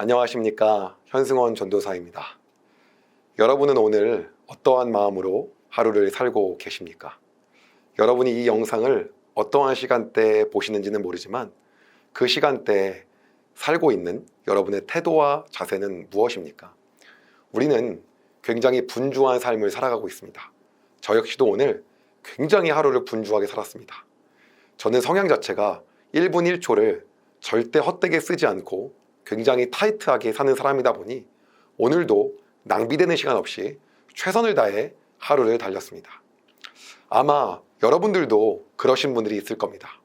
안녕하십니까 현승원 전도사입니다. 여러분은 오늘 어떠한 마음으로 하루를 살고 계십니까? 여러분이 이 영상을 어떠한 시간대에 보시는지는 모르지만 그 시간대에 살고 있는 여러분의 태도와 자세는 무엇입니까? 우리는 굉장히 분주한 삶을 살아가고 있습니다. 저 역시도 오늘 굉장히 하루를 분주하게 살았습니다. 저는 성향 자체가 1분 1초를 절대 헛되게 쓰지 않고 굉장히 타이트하게 사는 사람이다 보니 오늘도 낭비되는 시간 없이 최선을 다해 하루를 달렸습니다. 아마 여러분들도 그러신 분들이 있을 겁니다.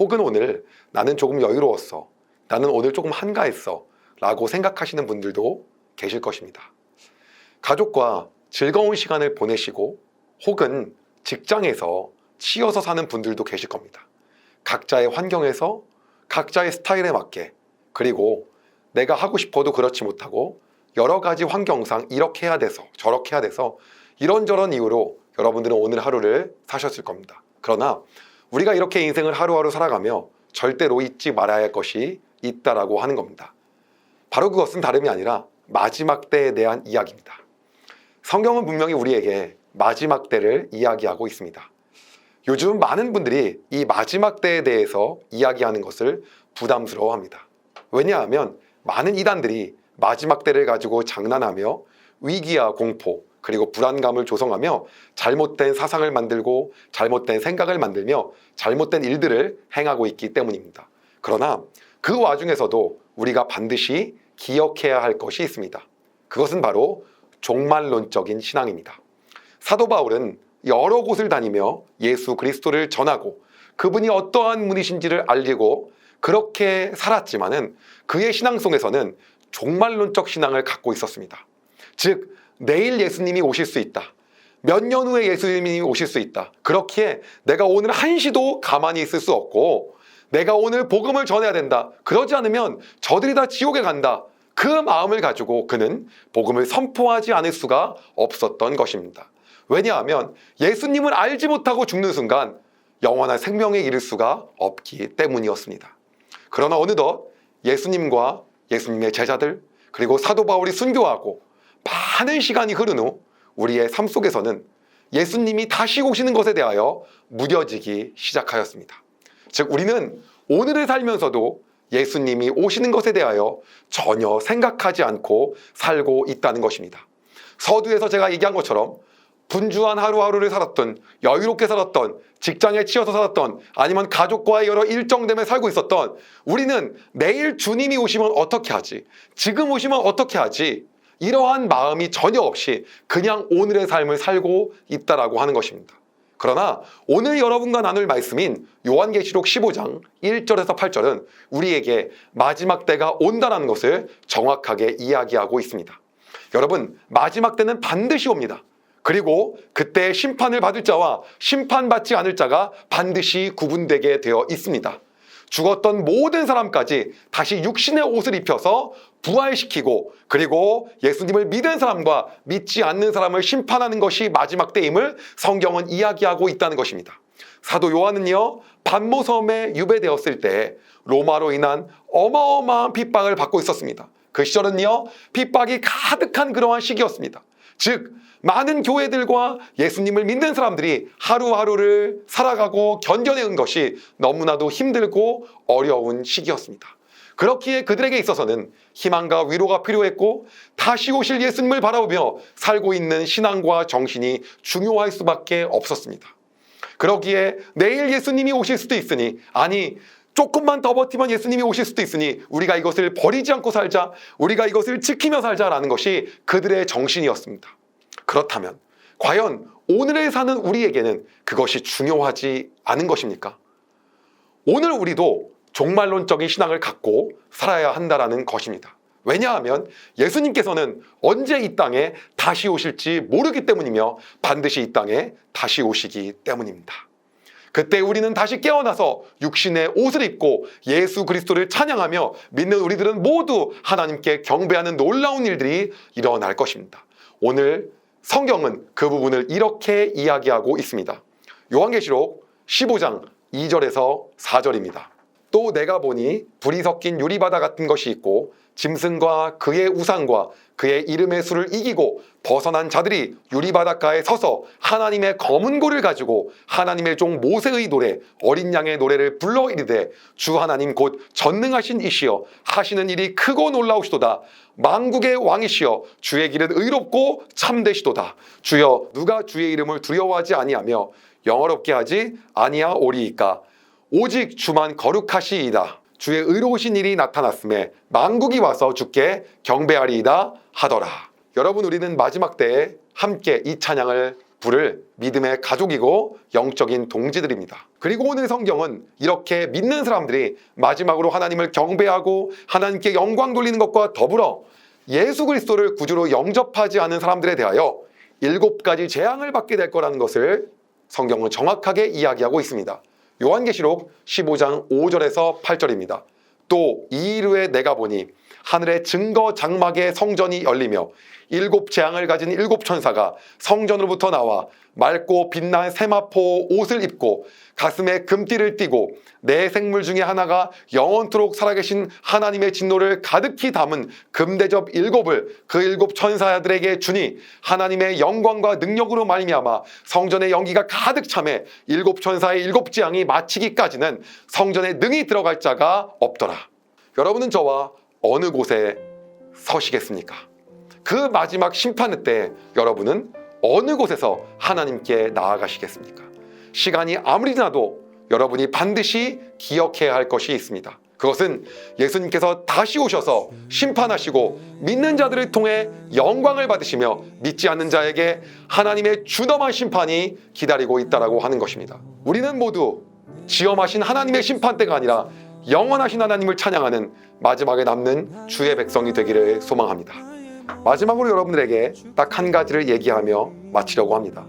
혹은 오늘 나는 조금 여유로웠어. 나는 오늘 조금 한가했어. 라고 생각하시는 분들도 계실 것입니다. 가족과 즐거운 시간을 보내시고 혹은 직장에서 치여서 사는 분들도 계실 겁니다. 각자의 환경에서 각자의 스타일에 맞게 그리고 내가 하고 싶어도 그렇지 못하고 여러 가지 환경상 이렇게 해야 돼서 저렇게 해야 돼서 이런저런 이유로 여러분들은 오늘 하루를 사셨을 겁니다. 그러나 우리가 이렇게 인생을 하루하루 살아가며 절대로 잊지 말아야 할 것이 있다라고 하는 겁니다. 바로 그것은 다름이 아니라 마지막 때에 대한 이야기입니다. 성경은 분명히 우리에게 마지막 때를 이야기하고 있습니다. 요즘 많은 분들이 이 마지막 때에 대해서 이야기하는 것을 부담스러워 합니다. 왜냐하면 많은 이단들이 마지막 때를 가지고 장난하며 위기와 공포 그리고 불안감을 조성하며 잘못된 사상을 만들고 잘못된 생각을 만들며 잘못된 일들을 행하고 있기 때문입니다. 그러나 그 와중에서도 우리가 반드시 기억해야 할 것이 있습니다. 그것은 바로 종말론적인 신앙입니다. 사도 바울은 여러 곳을 다니며 예수 그리스도를 전하고 그분이 어떠한 분이신지를 알리고 그렇게 살았지만은 그의 신앙 속에서는 종말론적 신앙을 갖고 있었습니다. 즉 내일 예수님이 오실 수 있다. 몇 년 후에 예수님이 오실 수 있다. 그렇기에 내가 오늘 한시도 가만히 있을 수 없고 내가 오늘 복음을 전해야 된다. 그러지 않으면 저들이 다 지옥에 간다. 그 마음을 가지고 그는 복음을 선포하지 않을 수가 없었던 것입니다. 왜냐하면 예수님을 알지 못하고 죽는 순간 영원한 생명에 이를 수가 없기 때문이었습니다. 그러나 어느덧 예수님과 예수님의 제자들 그리고 사도 바울이 순교하고 많은 시간이 흐른 후 우리의 삶 속에서는 예수님이 다시 오시는 것에 대하여 무뎌지기 시작하였습니다. 즉 우리는 오늘을 살면서도 예수님이 오시는 것에 대하여 전혀 생각하지 않고 살고 있다는 것입니다. 서두에서 제가 얘기한 것처럼 분주한 하루하루를 살았던 여유롭게 살았던 직장에 치여서 살았던 아니면 가족과의 여러 일정 때문에 살고 있었던 우리는 내일 주님이 오시면 어떻게 하지 지금 오시면 어떻게 하지 이러한 마음이 전혀 없이 그냥 오늘의 삶을 살고 있다라고 하는 것입니다. 그러나 오늘 여러분과 나눌 말씀인 요한계시록 15장 1절에서 8절은 우리에게 마지막 때가 온다는 것을 정확하게 이야기하고 있습니다. 여러분 마지막 때는 반드시 옵니다. 그리고 그때 심판을 받을 자와 심판받지 않을 자가 반드시 구분되게 되어 있습니다. 죽었던 모든 사람까지 다시 육신의 옷을 입혀서 부활시키고 그리고 예수님을 믿은 사람과 믿지 않는 사람을 심판하는 것이 마지막 때임을 성경은 이야기하고 있다는 것입니다. 사도 요한은요, 반모섬에 유배되었을 때 로마로 인한 어마어마한 핍박을 받고 있었습니다. 그 시절은요, 핍박이 가득한 그러한 시기였습니다. 즉, 많은 교회들과 예수님을 믿는 사람들이 하루하루를 살아가고 견뎌내는 것이 너무나도 힘들고 어려운 시기였습니다. 그렇기에 그들에게 있어서는 희망과 위로가 필요했고 다시 오실 예수님을 바라보며 살고 있는 신앙과 정신이 중요할 수밖에 없었습니다. 그러기에 내일 예수님이 오실 수도 있으니 아니 조금만 더 버티면 예수님이 오실 수도 있으니 우리가 이것을 버리지 않고 살자 우리가 이것을 지키며 살자라는 것이 그들의 정신이었습니다. 그렇다면 과연 오늘에 사는 우리에게는 그것이 중요하지 않은 것입니까? 오늘 우리도 종말론적인 신앙을 갖고 살아야 한다라는 것입니다. 왜냐하면 예수님께서는 언제 이 땅에 다시 오실지 모르기 때문이며 반드시 이 땅에 다시 오시기 때문입니다. 그때 우리는 다시 깨어나서 육신의 옷을 입고 예수 그리스도를 찬양하며 믿는 우리들은 모두 하나님께 경배하는 놀라운 일들이 일어날 것입니다. 오늘 성경은 그 부분을 이렇게 이야기하고 있습니다. 요한계시록 15장 2절에서 4절입니다. 또 내가 보니 불이 섞인 유리바다 같은 것이 있고 짐승과 그의 우상과 그의 이름의 수를 이기고 벗어난 자들이 유리바닷가에 서서 하나님의 검은 고를 가지고 하나님의 종 모세의 노래 어린 양의 노래를 불러 이르되 주 하나님 곧 전능하신 이시여 하시는 일이 크고 놀라우시도다. 망국의 왕이시여 주의 길은 의롭고 참되시도다. 주여 누가 주의 이름을 두려워하지 아니하며 영어롭게 하지 아니하오리이까 오직 주만 거룩하시이다. 주의 의로우신 일이 나타났음에 만국이 와서 주께 경배하리이다 하더라. 여러분 우리는 마지막 때에 함께 이 찬양을 부를 믿음의 가족이고 영적인 동지들입니다. 그리고 오늘 성경은 이렇게 믿는 사람들이 마지막으로 하나님을 경배하고 하나님께 영광 돌리는 것과 더불어 예수 그리스도를 구주로 영접하지 않은 사람들에 대하여 일곱 가지 재앙을 받게 될 거라는 것을 성경은 정확하게 이야기하고 있습니다. 요한계시록 15장 5절에서 8절입니다. 또 이일 후에 내가 보니 하늘의 증거 장막의 성전이 열리며 일곱 재앙을 가진 일곱 천사가 성전으로부터 나와 맑고 빛난 세마포 옷을 입고 가슴에 금띠를 띠고 내 생물 중에 하나가 영원토록 살아계신 하나님의 진노를 가득히 담은 금대접 일곱을 그 일곱 천사들에게 주니 하나님의 영광과 능력으로 말미암아 성전의 연기가 가득 참에 일곱 천사의 일곱 재앙이 마치기까지는 성전에 능히 들어갈 자가 없더라. 여러분은 저와 어느 곳에 서시겠습니까? 그 마지막 심판의 때 여러분은 어느 곳에서 하나님께 나아가시겠습니까? 시간이 아무리 지나도 여러분이 반드시 기억해야 할 것이 있습니다. 그것은 예수님께서 다시 오셔서 심판하시고 믿는 자들을 통해 영광을 받으시며 믿지 않는 자에게 하나님의 준엄한 심판이 기다리고 있다라고 하는 것입니다. 우리는 모두 지엄하신 하나님의 심판대가 아니라 영원하신 하나님을 찬양하는 마지막에 남는 주의 백성이 되기를 소망합니다. 마지막으로 여러분들에게 딱 한 가지를 얘기하며 마치려고 합니다.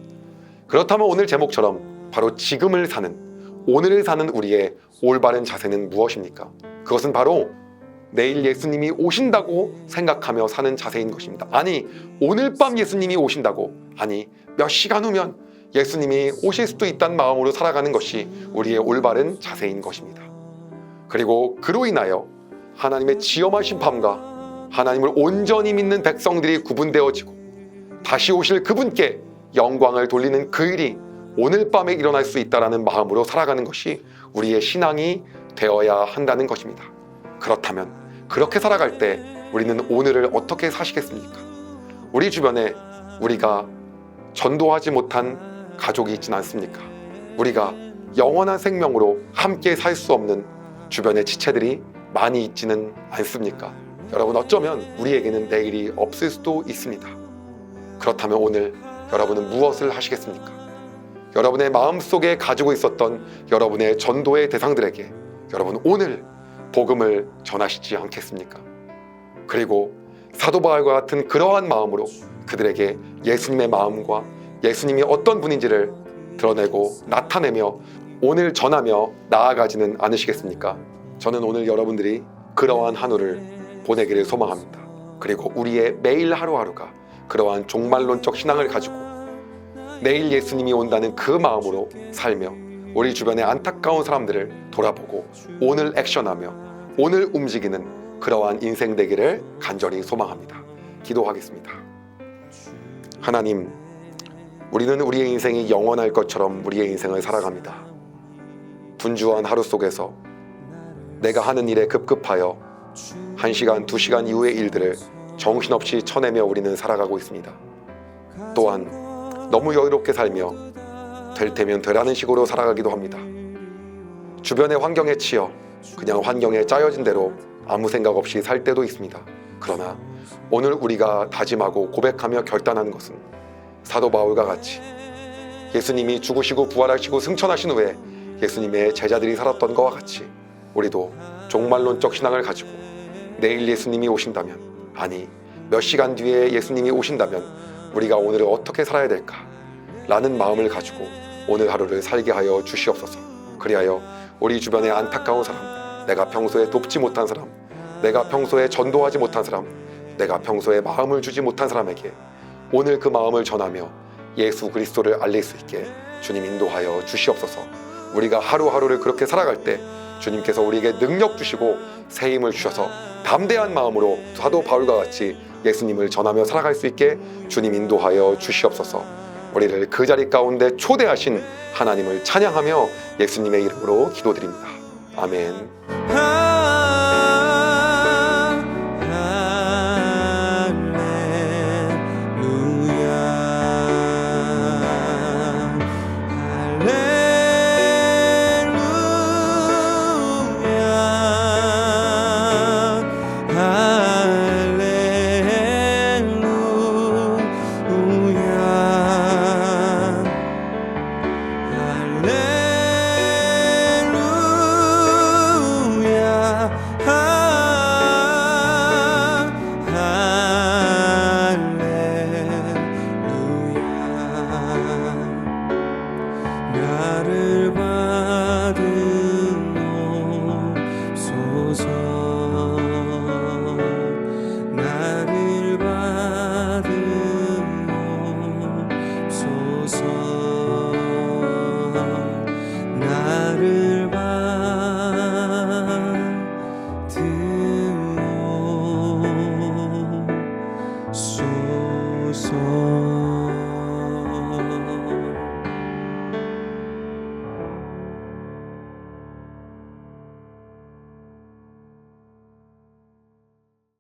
그렇다면 오늘 제목처럼 바로 지금을 사는 오늘을 사는 우리의 올바른 자세는 무엇입니까? 그것은 바로 내일 예수님이 오신다고 생각하며 사는 자세인 것입니다. 아니, 오늘 밤 예수님이 오신다고, 아니, 몇 시간 후면 예수님이 오실 수도 있다는 마음으로 살아가는 것이 우리의 올바른 자세인 것입니다. 그리고 그로 인하여 하나님의 지엄한 심판과 하나님을 온전히 믿는 백성들이 구분되어지고 다시 오실 그분께 영광을 돌리는 그 일이 오늘 밤에 일어날 수 있다라는 마음으로 살아가는 것이 우리의 신앙이 되어야 한다는 것입니다. 그렇다면 그렇게 살아갈 때 우리는 오늘을 어떻게 사시겠습니까? 우리 주변에 우리가 전도하지 못한 가족이 있진 않습니까? 우리가 영원한 생명으로 함께 살 수 없는 주변의 지체들이 많이 있지는 않습니까? 여러분 어쩌면 우리에게는 내일이 없을 수도 있습니다. 그렇다면 오늘 여러분은 무엇을 하시겠습니까? 여러분의 마음속에 가지고 있었던 여러분의 전도의 대상들에게 여러분 오늘 복음을 전하시지 않겠습니까? 그리고 사도 바울과 같은 그러한 마음으로 그들에게 예수님의 마음과 예수님이 어떤 분인지를 드러내고 나타내며 오늘 전하며 나아가지는 않으시겠습니까? 저는 오늘 여러분들이 그러한 하루를 보내기를 소망합니다. 그리고 우리의 매일 하루하루가 그러한 종말론적 신앙을 가지고 내일 예수님이 온다는 그 마음으로 살며 우리 주변의 안타까운 사람들을 돌아보고 오늘 액션하며 오늘 움직이는 그러한 인생 되기를 간절히 소망합니다. 기도하겠습니다. 하나님, 우리는 우리의 인생이 영원할 것처럼 우리의 인생을 살아갑니다. 분주한 하루 속에서 내가 하는 일에 급급하여 한 시간, 두 시간 이후의 일들을 정신없이 쳐내며 우리는 살아가고 있습니다. 또한 너무 여유롭게 살며 될 테면 되라는 식으로 살아가기도 합니다. 주변의 환경에 치여 그냥 환경에 짜여진 대로 아무 생각 없이 살 때도 있습니다. 그러나 오늘 우리가 다짐하고 고백하며 결단하는 것은 사도 바울과 같이 예수님이 죽으시고 부활하시고 승천하신 후에 예수님의 제자들이 살았던 것과 같이 우리도 종말론적 신앙을 가지고 내일 예수님이 오신다면 아니 몇 시간 뒤에 예수님이 오신다면 우리가 오늘을 어떻게 살아야 될까? 라는 마음을 가지고 오늘 하루를 살게 하여 주시옵소서. 그리하여 우리 주변의 안타까운 사람 내가 평소에 돕지 못한 사람 내가 평소에 전도하지 못한 사람 내가 평소에 마음을 주지 못한 사람에게 오늘 그 마음을 전하며 예수 그리스도를 알릴 수 있게 주님 인도하여 주시옵소서. 우리가 하루하루를 그렇게 살아갈 때 주님께서 우리에게 능력 주시고 새 힘을 주셔서 담대한 마음으로 사도 바울과 같이 예수님을 전하며 살아갈 수 있게 주님 인도하여 주시옵소서. 우리를 그 자리 가운데 초대하신 하나님을 찬양하며 예수님의 이름으로 기도드립니다. 아멘. 아